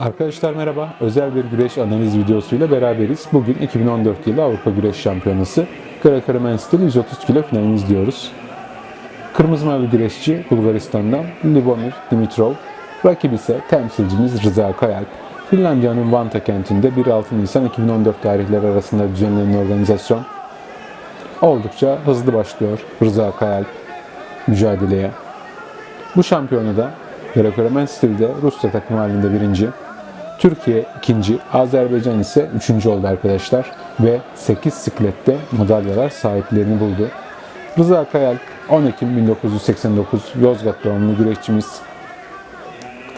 Arkadaşlar merhaba. Özel bir güreş analiz videosuyla beraberiz. Bugün 2014 yılı Avrupa Güreş Şampiyonası Greco-Roman stil 130 kilo finalini izliyoruz. Kırmızı mavi güreşçi Bulgaristan'dan Libomir Dimitrov. Rakibi ise temsilcimiz Rıza Kayalp. Finlandiya'nın Vanta kentinde 1-6 Nisan 2014 tarihleri arasında düzenlenen organizasyon. Oldukça hızlı başlıyor Rıza Kayalp mücadeleye. Bu şampiyonada Greco-Roman stilde Rusya takım halinde birinci, Türkiye ikinci, Azerbaycan ise üçüncü oldu arkadaşlar ve 8 siklette madalyalar sahiplerini buldu. Rıza Kayal 10 Ekim 1989 Yozgat doğumlu güreşçimiz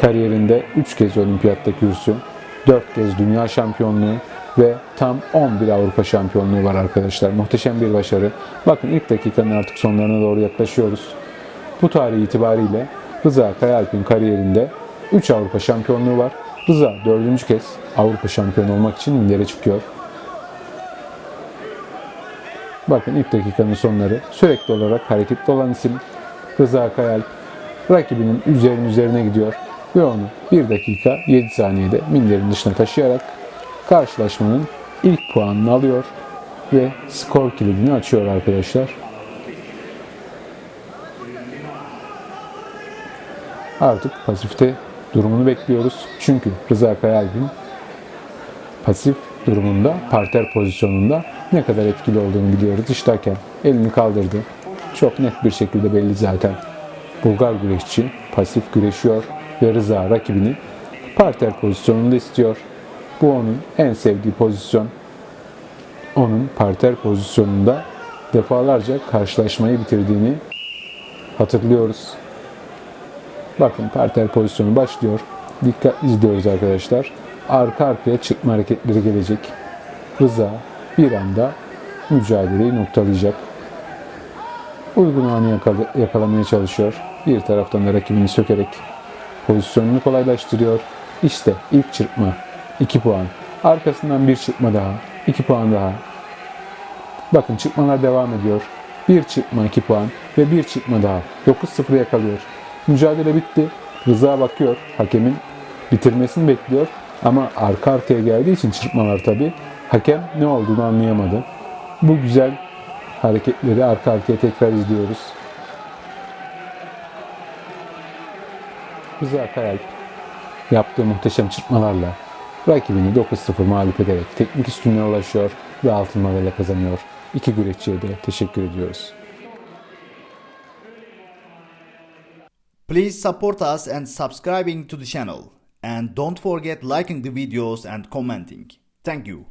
kariyerinde 3 kez olimpiyatta kürsü, 4 kez dünya şampiyonluğu ve tam 11 Avrupa şampiyonluğu var arkadaşlar. Muhteşem bir başarı. Bakın ilk dakikanın artık sonlarına doğru yaklaşıyoruz. Bu tarih itibariyle Rıza Kayalp'in kariyerinde 3 Avrupa şampiyonluğu var. Rıza 4. kez Avrupa şampiyonu olmak için minlere çıkıyor. Bakın ilk dakikanın sonları sürekli olarak hareketli olan isim Rıza Kayalp rakibinin üzerine üzerine gidiyor ve onu 1 dakika 7 saniyede minlerin dışına taşıyarak karşılaşmanın ilk puanını alıyor ve skor kilidini açıyor arkadaşlar. Artık pasifte durumunu bekliyoruz. Çünkü Rıza Kayalp'in pasif durumunda, parter pozisyonunda ne kadar etkili olduğunu biliyoruz. İşteyken elini kaldırdı. Çok net bir şekilde belli zaten. Bulgar güreşçi pasif güreşiyor ve Rıza rakibini parter pozisyonunda istiyor. Bu onun en sevdiği pozisyon. Onun parter pozisyonunda defalarca karşılaşmayı bitirdiğini hatırlıyoruz. Bakın parter pozisyonu başlıyor. Dikkat izliyoruz arkadaşlar. Arka arkaya çıkma hareketleri gelecek. Rıza bir anda mücadeleyi noktalayacak. Uygun anı yakala- yakalamaya çalışıyor. Bir taraftan da rakibini sökerek pozisyonunu kolaylaştırıyor. İşte ilk çırpma 2 puan. Arkasından bir çırpma daha. 2 puan daha. Bakın çırpmalar devam ediyor. Bir çırpma 2 puan ve bir çırpma daha. 9-0 yakalıyor. Mücadele bitti. Rıza bakıyor. Hakemin bitirmesini bekliyor. Ama arka arkaya geldiği için çırpmalar tabi. Hakem ne olduğunu anlayamadı. Bu güzel hareketleri arka arkaya tekrar izliyoruz. Rıza Kayalp yaptığı muhteşem çırpmalarla rakibini 9-0 mağlup ederek teknik üstünlüğe ulaşıyor ve altın madalya kazanıyor. İki güreşçiye de teşekkür ediyoruz. Please support us and subscribing to the channel. And don't forget liking the videos and commenting. Thank you.